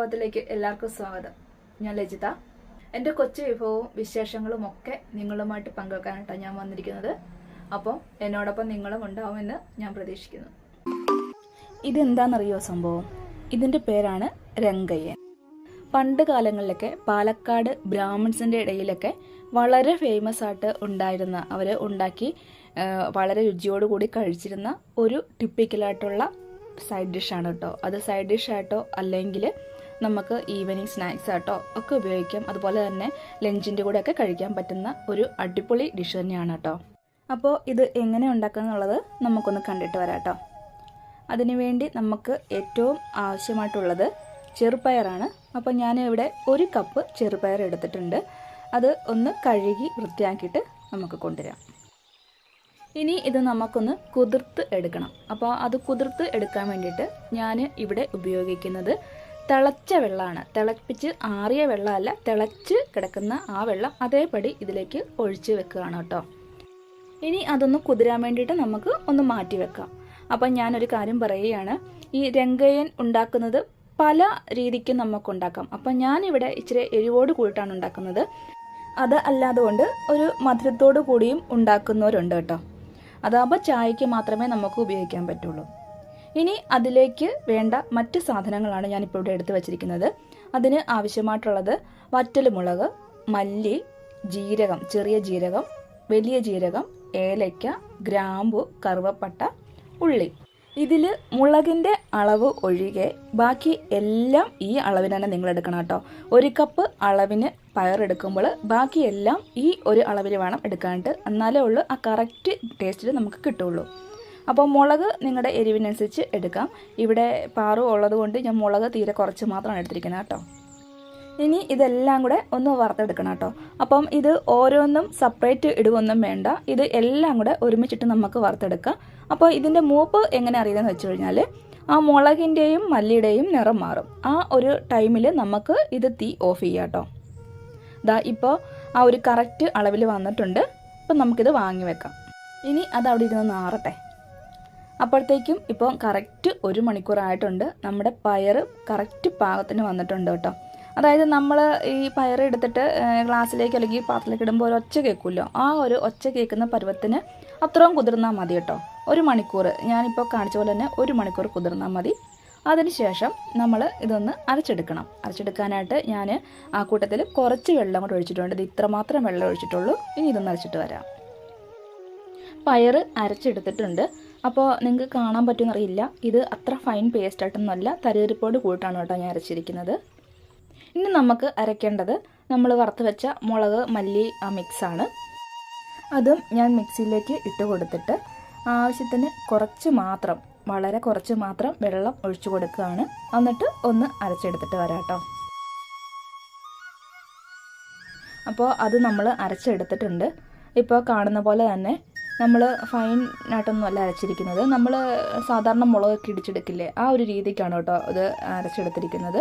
ലോകത്തിലേക്ക് എല്ലാവർക്കും സ്വാഗതം. ഞാൻ ലജിത. എന്റെ കൊച്ചു വിഭവവും വിശേഷങ്ങളും ഒക്കെ നിങ്ങളുമായിട്ട് പങ്കുവെക്കാനായിട്ടാണ് ഞാൻ വന്നിരിക്കുന്നത്. അപ്പോൾ എന്നോടൊപ്പം നിങ്ങളും ഉണ്ടാവുമെന്ന് ഞാൻ പ്രതീക്ഷിക്കുന്നു. ഇതെന്താണെന്നറിയോ സംഭവം? ഇതിന്റെ പേരാണ് രംഗയ്യൻ. പണ്ട് കാലങ്ങളിലൊക്കെ പാലക്കാട് ബ്രാഹ്മിൺസിന്റെ ഇടയിലൊക്കെ വളരെ ഫേമസ് ആയിട്ട് ഉണ്ടായിരുന്ന അവർ ഉണ്ടാക്കി വളരെ രുചിയോടുകൂടി കഴിച്ചിരുന്ന ഒരു ടിപ്പിക്കലായിട്ടുള്ള സൈഡ് ഡിഷാണ് കേട്ടോ. അത് സൈഡ് ഡിഷായിട്ടോ അല്ലെങ്കിൽ നമുക്ക് ഈവനിങ് സ്നാക്സ് ആയിട്ടോ ഒക്കെ ഉപയോഗിക്കാം. അതുപോലെ തന്നെ ലഞ്ചിന്റെ കൂടെ ഒക്കെ കഴിക്കാൻ പറ്റുന്ന ഒരു അടിപൊളി ഡിഷ് തന്നെയാണ് കേട്ടോ. അപ്പോൾ ഇത് എങ്ങനെ ഉണ്ടാക്കുക എന്നുള്ളത് നമുക്കൊന്ന് കണ്ടിട്ട് വരാം കേട്ടോ അതിനുവേണ്ടി നമുക്ക് ഏറ്റവും ആവശ്യമായിട്ടുള്ളത് ചെറുപയറാണ്. അപ്പോൾ ഞാൻ ഇവിടെ ഒരു കപ്പ് ചെറുപയർ എടുത്തിട്ടുണ്ട്. അത് ഒന്ന് കഴുകി വൃത്തിയാക്കിയിട്ട് നമുക്ക് കൊണ്ടുവരാം. ഇനി ഇത് നമുക്കൊന്ന് കുതിർത്ത് എടുക്കണം. അപ്പോൾ അത് കുതിർത്ത് എടുക്കാൻ വേണ്ടിയിട്ട് ഞാൻ ഇവിടെ ഉപയോഗിക്കുന്നത് തിളച്ച വെള്ളമാണ്. തിളപ്പിച്ച് ആറിയ വെള്ളമല്ല തിളച്ച് കിടക്കുന്ന ആ വെള്ളം അതേപടി ഇതിലേക്ക് ഒഴിച്ച് വെക്കുകയാണ് കേട്ടോ. ഇനി അതൊന്ന് കുതിരാൻ വേണ്ടിയിട്ട് നമുക്ക് ഒന്ന് മാറ്റി വെക്കാം. അപ്പം ഞാനൊരു കാര്യം പറയുകയാണ്. ഈ രംഗയൻ ഉണ്ടാക്കുന്നത് പല രീതിക്കും നമുക്ക് ഉണ്ടാക്കാം. അപ്പം ഞാനിവിടെ ഇച്ചിരി എരിവോട് കൂടിയിട്ടാണ് ഉണ്ടാക്കുന്നത്. അത് അല്ലാതെ കൊണ്ട് ഒരു മധുരത്തോടു കൂടിയും ഉണ്ടാക്കുന്നവരുണ്ട് കേട്ടോ. അതാകുമ്പോൾ ചായക്ക് മാത്രമേ നമുക്ക് ഉപയോഗിക്കാൻ പറ്റുള്ളൂ. ഇനി അതിലേക്ക് വേണ്ട മറ്റ് സാധനങ്ങളാണ് ഞാനിപ്പോൾ ഇവിടെ എടുത്തു വച്ചിരിക്കുന്നത്. അതിന് ആവശ്യമായിട്ടുള്ളത് വറ്റൽമുളക് മല്ലി ജീരകം ചെറിയ ജീരകം വലിയ ജീരകം ഏലയ്ക്ക ഗ്രാമ്പു കറുവപ്പട്ട ഉള്ളി. ഇതിൽ മുളകിന്റെ അളവ് ഒഴികെ ബാക്കി എല്ലാം ഈ അളവിന് തന്നെ നിങ്ങൾ എടുക്കണം കേട്ടോ. ഒരു കപ്പ് അളവിന് പയറെടുക്കുമ്പോൾ ബാക്കിയെല്ലാം ഈ ഒരു അളവിൽ വേണം എടുക്കാനായിട്ട്. എന്നാലേ ഉള്ളൂ ആ കറക്റ്റ് ടേസ്റ്റിൽ നമുക്ക് കിട്ടുള്ളൂ. അപ്പോൾ മുളക് നിങ്ങളുടെ എരിവിനനുസരിച്ച് എടുക്കാം. ഇവിടെ പാറു ഉള്ളത് കൊണ്ട് ഞാൻ മുളക് തീരെ കുറച്ച് മാത്രമാണ് എടുത്തിരിക്കുന്നത് കേട്ടോ. ഇനി ഇതെല്ലാം കൂടെ ഒന്ന് വറുത്തെടുക്കണം കേട്ടോ. അപ്പം ഇത് ഓരോന്നും സെപ്പറേറ്റ് ഇടുവൊന്നും വേണ്ട. ഇത് എല്ലാം കൂടെ ഒരുമിച്ചിട്ട് നമുക്ക് വറുത്തെടുക്കാം. അപ്പോൾ ഇതിന്റെ മൂപ്പ് എങ്ങനെ അറിയുന്നത് വെച്ച് കഴിഞ്ഞാൽ ആ മുളകിന്റെയും മല്ലിയുടെയും നിറം മാറും. ആ ഒരു ടൈമിൽ നമുക്ക് ഇത് തീ ഓഫ് ചെയ്യാം കേട്ടോ. ദാ ഇപ്പോൾ ആ ഒരു കറക്റ്റ് അളവിൽ വന്നിട്ടുണ്ട്. അപ്പം നമുക്കിത് വാങ്ങി വെക്കാം. ഇനി അത് അവിടെ ഇരുന്ന് നാറട്ടെ. അപ്പോഴത്തേക്കും ഇപ്പോൾ കറക്റ്റ് ഒരു മണിക്കൂറായിട്ടുണ്ട്. നമ്മുടെ പയർ കറക്റ്റ് പാകത്തിന് വന്നിട്ടുണ്ട് കേട്ടോ. അതായത് നമ്മൾ ഈ പയർ എടുത്തിട്ട് ഗ്ലാസ്സിലേക്ക് അല്ലെങ്കിൽ പാത്രത്തിലേക്ക് ഇടുമ്പോൾ ഒരു ഒച്ച കേൾക്കുമല്ലോ ആ ഒരു ഒച്ച കേൾക്കുന്ന പരുവത്തിന് അത്രയും കുതിർന്നാൽ മതി കേട്ടോ. ഒരു മണിക്കൂർ ഞാനിപ്പോൾ കാണിച്ച പോലെ തന്നെ ഒരു മണിക്കൂർ കുതിർന്നാൽ മതി. അതിനുശേഷം നമ്മൾ ഇതൊന്ന് അരച്ചെടുക്കണം. അരച്ചെടുക്കാനായിട്ട് ഞാൻ ആ കൂട്ടത്തിൽ കുറച്ച് വെള്ളം കൂടെ ഒഴിച്ചിട്ടുണ്ട്. ഇത് ഇത്രമാത്രം വെള്ളം ഒഴിച്ചിട്ടുള്ളൂ. ഇനി ഇതൊന്ന് അരച്ചിട്ട് വരാം. പയർ അരച്ചെടുത്തിട്ടുണ്ട്. അപ്പോൾ നിങ്ങൾക്ക് കാണാൻ പറ്റുമെന്നറിയില്ല. ഇത് അത്ര ഫൈൻ പേസ്റ്റ് ആയിട്ടൊന്നുമല്ല. തരിതരിപ്പോട് കൂട്ടാണ് കേട്ടോ ഞാൻ അരച്ചിരിക്കുന്നത്. ഇനി നമുക്ക് അരയ്ക്കേണ്ടത് നമ്മൾ വറുത്ത് വെച്ച മുളക് മല്ലി ആ മിക്സാണ് അതും ഞാൻ മിക്സിയിലേക്ക് ഇട്ട് കൊടുത്തിട്ട് ആവശ്യത്തിന് കുറച്ച് മാത്രം വളരെ കുറച്ച് മാത്രം വെള്ളം ഒഴിച്ചു കൊടുക്കുകയാണ്. എന്നിട്ട് ഒന്ന് അരച്ചെടുത്തിട്ട് വരാം കേട്ടോ. അപ്പോൾ അത് നമ്മൾ അരച്ചെടുത്തിട്ടുണ്ട്. ഇപ്പോൾ കാണുന്ന പോലെ തന്നെ നമ്മൾ ഫൈൻ ആയിട്ടൊന്നും അല്ല അരച്ചിരിക്കുന്നത്. നമ്മൾ സാധാരണ മുളകൊക്കെ ഇടിച്ചെടുക്കില്ലേ? ആ ഒരു രീതിക്കാണ് കേട്ടോ അത് അരച്ചെടുത്തിരിക്കുന്നത്.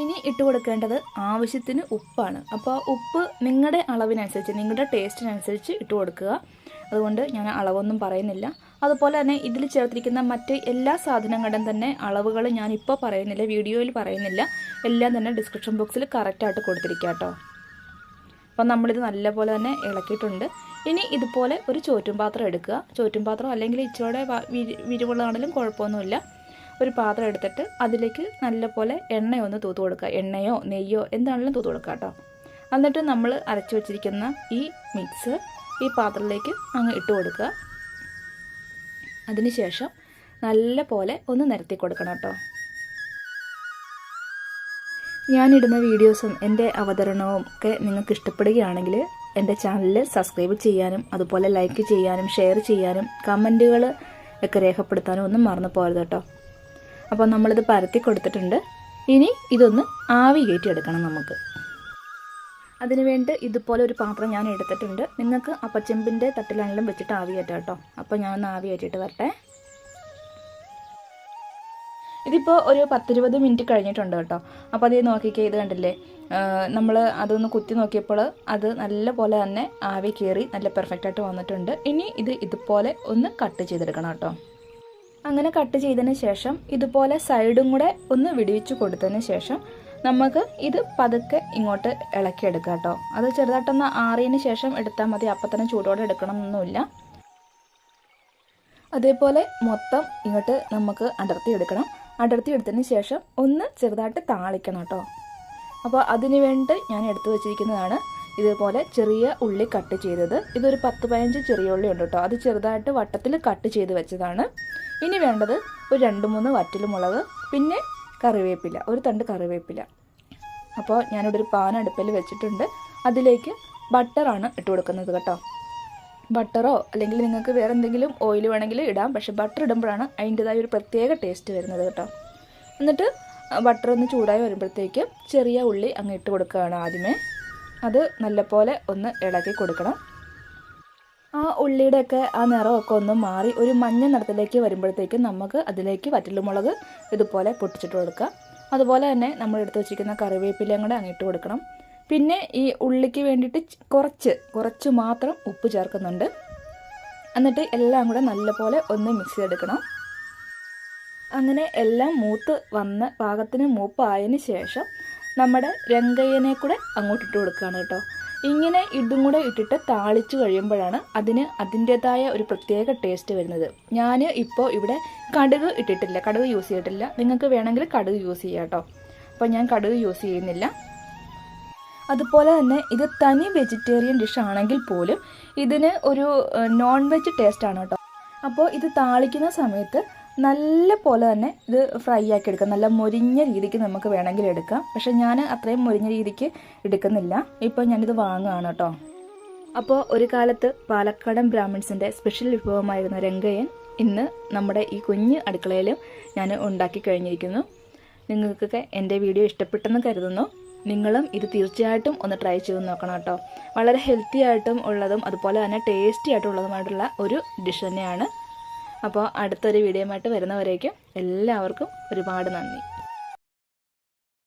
ഇനി ഇട്ട് കൊടുക്കേണ്ടത് ആവശ്യത്തിന് ഉപ്പാണ്. അപ്പോൾ ഉപ്പ് നിങ്ങളുടെ അളവിനനുസരിച്ച് നിങ്ങളുടെ ടേസ്റ്റിനനുസരിച്ച് ഇട്ട് കൊടുക്കുക. അതുകൊണ്ട് ഞാൻ അളവൊന്നും പറയുന്നില്ല. അതുപോലെ തന്നെ ഇതിൽ ചേർത്തിരിക്കുന്ന മറ്റ് എല്ലാ സാധനങ്ങളുടെയും തന്നെ അളവുകൾ ഞാനിപ്പോൾ പറയുന്നില്ല വീഡിയോയിൽ പറയുന്നില്ല. എല്ലാം തന്നെ ഡിസ്ക്രിപ്ഷൻ ബോക്സിൽ കറക്റ്റായിട്ട് കൊടുത്തിരിക്കുക കേട്ടോ അപ്പം നമ്മളിത് നല്ലപോലെ തന്നെ ഇളക്കിയിട്ടുണ്ട്. ഇനി ഇതുപോലെ ഒരു ചോറ്റും പാത്രം എടുക്കുക. ചോറ്റും പാത്രം അല്ലെങ്കിൽ ഇച്ചിരിയുടെ വിരിവുള്ളതാണെങ്കിലും കുഴപ്പമൊന്നുമില്ല. ഒരു പാത്രം എടുത്തിട്ട് അതിലേക്ക് നല്ലപോലെ എണ്ണയൊന്ന് തൂത്ത് കൊടുക്കുക. എണ്ണയോ നെയ്യോ എന്താണെങ്കിലും തൂത്ത് കൊടുക്കുക കേട്ടോ. എന്നിട്ട് നമ്മൾ അരച്ചു വെച്ചിരിക്കുന്ന ഈ മിക്സ് ഈ പാത്രത്തിലേക്ക് അങ്ങ് ഇട്ട് കൊടുക്കുക. അതിനുശേഷം നല്ല പോലെ ഒന്ന് നിരത്തി കൊടുക്കണം കേട്ടോ. ഞാനിടുന്ന വീഡിയോസും എന്റെ അവതരണവും ഒക്കെ നിങ്ങൾക്ക് ഇഷ്ടപ്പെടുകയാണെങ്കിൽ എന്റെ ചാനലിൽ സബ്സ്ക്രൈബ് ചെയ്യാനും അതുപോലെ ലൈക്ക് ചെയ്യാനും ഷെയർ ചെയ്യാനും കമന്റുകൾ ഒക്കെ രേഖപ്പെടുത്താനും ഒന്നും മറന്നു പോകരുത് കേട്ടോ. അപ്പോൾ നമ്മളിത് പരത്തി കൊടുത്തിട്ടുണ്ട്. ഇനി ഇതൊന്ന് ആവി കയറ്റിയെടുക്കണം നമുക്ക്. അതിനുവേണ്ടി ഇതുപോലെ ഒരു പാത്രം ഞാൻ എടുത്തിട്ടുണ്ട്. നിങ്ങൾക്ക് അപ്പച്ചെമ്പിന്റെ തട്ടിലാണെങ്കിലും വെച്ചിട്ട് ആവി കയറ്റാം കേട്ടോ. അപ്പോൾ ഞാനൊന്ന് ആവി കയറ്റിയിട്ട് വരട്ടെ. ഇതിപ്പോൾ ഒരു പത്തിരുപത് മിനിറ്റ് കഴിഞ്ഞിട്ടുണ്ട് കേട്ടോ. അപ്പോൾ അതേ നോക്കിക്കേ ഇത് കണ്ടില്ലേ? നമ്മൾ അതൊന്ന് കുത്തി നോക്കിയപ്പോൾ അത് നല്ല പോലെ തന്നെ ആവി കയറി നല്ല പെർഫെക്റ്റായിട്ട് വന്നിട്ടുണ്ട്. ഇനി ഇത് ഇതുപോലെ ഒന്ന് കട്ട് ചെയ്തെടുക്കണം കേട്ടോ. അങ്ങനെ കട്ട് ചെയ്തതിന് ശേഷം ഇതുപോലെ സൈഡും കൂടെ ഒന്ന് വിടിവിച്ച് കൊടുത്തതിന് ശേഷം നമുക്ക് ഇത് പതുക്കെ ഇങ്ങോട്ട് ഇളക്കിയെടുക്കുക കേട്ടോ. അത് ചെറുതായിട്ടൊന്ന് ആറിയതിന് ശേഷം എടുത്താൽ മതി. അപ്പം തന്നെ ചൂടോടെ എടുക്കണം എന്നൊന്നുമില്ല. അതേപോലെ മൊത്തം ഇങ്ങോട്ട് നമുക്ക് അടർത്തി എടുക്കണം. അടർത്തി എടുത്തതിന് ശേഷം ഒന്ന് ചെറുതായിട്ട് താളിക്കണം കേട്ടോ. അപ്പോൾ അതിനു വേണ്ടി ഞാൻ എടുത്തു വെച്ചിരിക്കുന്നതാണ് ഇതുപോലെ ചെറിയ ഉള്ളി കട്ട് ചെയ്തത്. ഇതൊരു പത്ത് പതിനഞ്ച് ചെറിയ ഉള്ളി ഉണ്ട് കേട്ടോ. അത് ചെറുതായിട്ട് വട്ടത്തിൽ കട്ട് ചെയ്ത് വെച്ചതാണ്. ഇനി വേണ്ടത് ഒരു രണ്ട് മൂന്ന് വറ്റൽമുളക് പിന്നെ കറിവേപ്പില ഒരു തണ്ട് കറിവേപ്പില. അപ്പോൾ ഞാനിവിടെ ഒരു പാൻ അടുപ്പിൽ വെച്ചിട്ടുണ്ട്. അതിലേക്ക് ബട്ടറാണ് ഇട്ട് കൊടുക്കുന്നത് കേട്ടോ. ബട്ടറോ അല്ലെങ്കിൽ നിങ്ങൾക്ക് വേറെ എന്തെങ്കിലും ഓയിൽ വേണമെങ്കിൽ ഇടാം. പക്ഷെ ബട്ടർ ഇടുമ്പോഴാണ് അതിന്റെതായ ഒരു പ്രത്യേക ടേസ്റ്റ് വരുന്നത് കേട്ടോ. എന്നിട്ട് ബട്ടർ ഒന്ന് ചൂടായി വരുമ്പോഴത്തേക്ക് ചെറിയ ഉള്ളി അങ്ങ് ഇട്ട് കൊടുക്കുകയാണ് ആദ്യമേ. അത് നല്ലപോലെ ഒന്ന് ഇളക്കി കൊടുക്കണം. ആ ഉള്ളിയുടെയൊക്കെ ആ നിറമൊക്കെ ഒന്ന് മാറി ഒരു മഞ്ഞ നിറത്തിലേക്ക് വരുമ്പോഴത്തേക്കും നമുക്ക് അതിലേക്ക് വറ്റലുമുളക് ഇതുപോലെ പൊട്ടിച്ചിട്ട് കൊടുക്കുക അതുപോലെ തന്നെ നമ്മൾ എടുത്ത് വെച്ചിരിക്കുന്ന കറിവേപ്പിലയും കൂടെ അങ്ങിട്ട് കൊടുക്കണം. പിന്നെ ഈ ഉള്ളിക്ക് വേണ്ടിയിട്ട് കുറച്ച് കുറച്ച് മാത്രം ഉപ്പ് ചേർക്കുന്നുണ്ട്. എന്നിട്ട് എല്ലാം കൂടെ നല്ലപോലെ ഒന്ന് മിക്സ് ചെയ്തെടുക്കണം. അങ്ങനെ എല്ലാം മൂത്ത് വന്ന് പാകത്തിന് മൂപ്പായതിന് ശേഷം നമ്മുടെ രംഗയ്യനെ കൂടെ അങ്ങോട്ട് ഇട്ട് കൊടുക്കുകയാണ് കേട്ടോ. ഇങ്ങനെ ഇതും കൂടെ ഇട്ടിട്ട് താളിച്ചു കഴിയുമ്പോഴാണ് അതിന് അതിന്റേതായ ഒരു പ്രത്യേക ടേസ്റ്റ് വരുന്നത്. ഞാൻ ഇപ്പോൾ ഇവിടെ കടുക് ഇട്ടിട്ടില്ല. കടുക് യൂസ് ചെയ്തിട്ടില്ല. നിങ്ങൾക്ക് വേണമെങ്കിൽ കടുക് യൂസ് ചെയ്യാം കേട്ടോ. അപ്പോൾ ഞാൻ കടുക് യൂസ് ചെയ്യുന്നില്ല. അതുപോലെ തന്നെ ഇത് തനി വെജിറ്റേറിയൻ ഡിഷ് ആണെങ്കിൽ പോലും ഇതിന് ഒരു നോൺ വെജ് ടേസ്റ്റ് ആണ് കേട്ടോ. അപ്പോൾ ഇത് താളിക്കുന്ന സമയത്ത് നല്ല പോലെ തന്നെ ഇത് ഫ്രൈ ആക്കി എടുക്കാം. നല്ല മുരിഞ്ഞ രീതിക്ക് നമുക്ക് വേണമെങ്കിൽ എടുക്കാം. പക്ഷെ ഞാൻ അത്രയും മുരിഞ്ഞ രീതിക്ക് എടുക്കുന്നില്ല. ഇപ്പോൾ ഞാനിത് വാങ്ങുകയാണ് കേട്ടോ. അപ്പോൾ ഒരു കാലത്ത് പാലക്കാടൻ ബ്രാഹ്മിൺസിന്റെ സ്പെഷ്യൽ വിഭവമായിരുന്ന രംഗയൻ ഇന്ന് നമ്മുടെ ഈ കുഞ്ഞ് അടുക്കളയിലും ഞാൻ ഉണ്ടാക്കി കഴിഞ്ഞിരിക്കുന്നു. നിങ്ങൾക്കൊക്കെ എന്റെ വീഡിയോ ഇഷ്ടപ്പെട്ടെന്ന് കരുതുന്നു. നിങ്ങളും ഇത് തീർച്ചയായിട്ടും ഒന്ന് ട്രൈ ചെയ്ത് നോക്കണം കേട്ടോ. വളരെ ഹെൽത്തി ആയിട്ടും ഉള്ളതും അതുപോലെ തന്നെ ടേസ്റ്റി ആയിട്ടുള്ളതുമായിട്ടുള്ള ഒരു ഡിഷ് തന്നെയാണ്. അപ്പോൾ അടുത്തൊരു വീഡിയോ ആയിട്ട് വരുന്നവരേക്കും എല്ലാവർക്കും ഒരുപാട് നന്ദി.